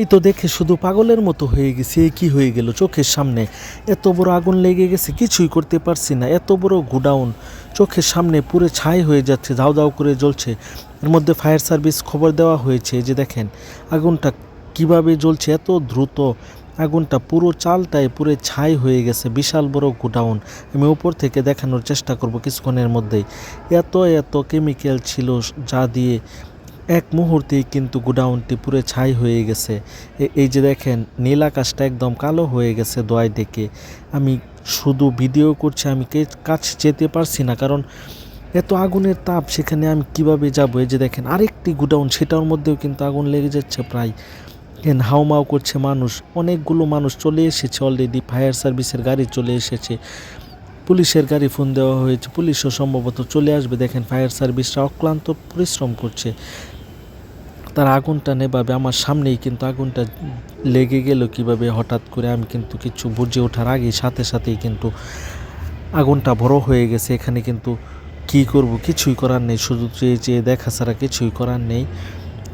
এই তো দেখে শুধু পাগলের মতো হয়ে গেছে কি হয়ে গেল চোখের সামনে? এত বড় আগুন লেগে গেছে, কিছুই করতে পারছি না, এত বড় গুডাউন। চোখের সামনে পুরো ছাই হয়ে যাচ্ছে দাও দাও করে জ্বলছে। এর মধ্যে ফায়ার সার্ভিস খবর দেওয়া হয়েছে যে দেখেন, আগুনটা কীভাবে জ্বলছে, এত দ্রুত। আগুনটা পুরো চালটায় পুরো ছাই হয়ে গেছে, বিশাল বড় গোডাউন। আমি উপর থেকে দেখানোর চেষ্টা করব কিছুক্ষণের মধ্যেই। এত এত কেমিক্যাল ছিল যা দিয়ে এক মুহূর্তেই কিন্তু গোডাউনটি পুরো ছাই হয়ে গেছে। এই যে দেখেন, নীল আকাশটা একদম কালো হয়ে গেছে দোয়ায় ডেকে। আমি শুধু ভিডিও করছি, আমি কাছে যেতে পারছি না, কারণ এত আগুনের তাপ সেখানে আমি কীভাবে যাব? এই যে দেখেন, আরেকটি গোডাউন, সেটার মধ্যেও কিন্তু আগুন লেগে যাচ্ছে প্রায়। এন, হাউমাউ করছে মানুষ, অনেকগুলো মানুষ চলে এসেছে অলরেডি ফায়ার সার্ভিসের গাড়ি চলে এসেছে। পুলিশের গাড়ি ফোন দেওয়া হয়েছে, পুলিশও সম্ভবত চলে আসবে। দেখেন ফায়ার সার্ভিসরা অক্লান্ত পরিশ্রম করছে। তারা আগুনটা নেভাবে, আমার সামনেই কিন্তু আগুনটা লেগে গেল কীভাবে হঠাৎ করে আমি কিন্তু কিছু বুঝে ওঠার আগে সাথে সাথেই কিন্তু আগুনটা বড় হয়ে গেছে। এখানে কিন্তু কি করব? কিছুই করার নেই। শুধু চেয়ে চেয়ে দেখা ছাড়া কিছুই করার নেই।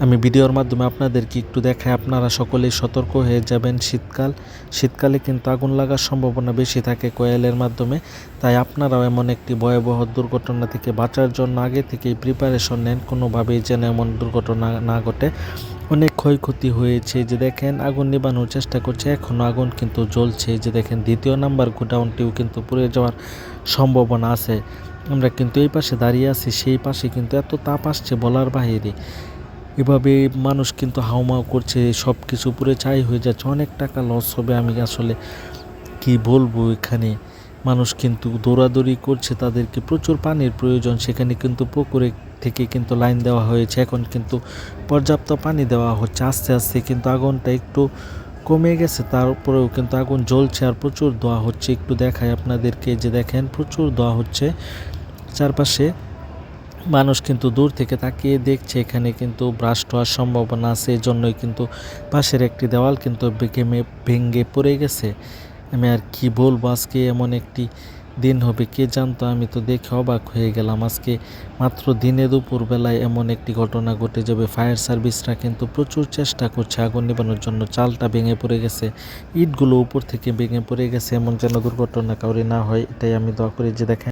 আমি ভিডিওর মাধ্যমে আপনাদেরকে একটু দেখাই, আপনারা সকলেই সতর্ক হয়ে যাবেন শীতকাল। শীতকালে কিন্তু আগুন লাগার সম্ভাবনা বেশি থাকে কোয়েলের মাধ্যমে, তাই আপনারাও এমন একটি ভয়াবহ দুর্ঘটনা থেকে বাঁচার জন্য আগে থেকেই প্রিপারেশন নেন, কোনোভাবেই যেন এমন দুর্ঘটনা না ঘটে। অনেক ক্ষয়ক্ষতি হয়েছে যে দেখেন আগুন নিবানোর চেষ্টা করছে এখনও আগুন কিন্তু জ্বলছে যে দেখেন দ্বিতীয় নাম্বার গোডাউনটিও কিন্তু পুড়ে যাওয়ার সম্ভাবনা আছে। আমরা কিন্তু এই পাশে দাঁড়িয়ে আছি, সেই পাশে কিন্তু এত তাপ আসছে বলার বাহিরে। এভাবে মানুষ কিন্তু হাউমাউ করছে সব কিছু পুরো চাই হয়ে যাচ্ছে, অনেক টাকা লস হবে আমি আসলে কি বলব এখানে? মানুষ কিন্তু দৌড়াদৌড়ি করছে, তাদেরকে প্রচুর পানির প্রয়োজন, সেখানে কিন্তু পুকুরে থেকে কিন্তু লাইন দেওয়া হয়েছে, এখন কিন্তু পর্যাপ্ত পানি দেওয়া হচ্ছে, আস্তে আস্তে কিন্তু আগুনটা একটু কমে গেছে, তারপরেও কিন্তু আগুন জ্বলছে আর প্রচুর দোয়া হচ্ছে, একটু দেখায় আপনাদেরকে, যে দেখেন প্রচুর দোয়া হচ্ছে, চারপাশে মানুষ কিন্তু দূর থেকে তাকিয়ে দেখছে, এখানে কিন্তু ব্রাস্ট হওয়ার সম্ভাবনা আছে জন্যই কিন্তু পাশের একটি দেওয়াল কিন্তু ভেঙে ভেঙে পড়ে গেছে। আমি আর কি বলব, আজকে এমন একটি দিন হবে, কে জানতো? আমি তো দেখে অবাক হয়ে গেলাম। আজকে মাত্র দিনে দুপুর বেলায় এমন একটি ঘটনা ঘটে যাবে। ফায়ার সার্ভিসরা কিন্তু প্রচুর চেষ্টা করছে আগুন নিবানোর জন্য। চালটা ভেঙে পড়ে গেছে, ইটগুলো উপর থেকে ভেঙে পড়ে গেছে। এমন যেন দুর্ঘটনা কাউরি না হয়, এটাই আমি দোয়া করি যে দেখেন।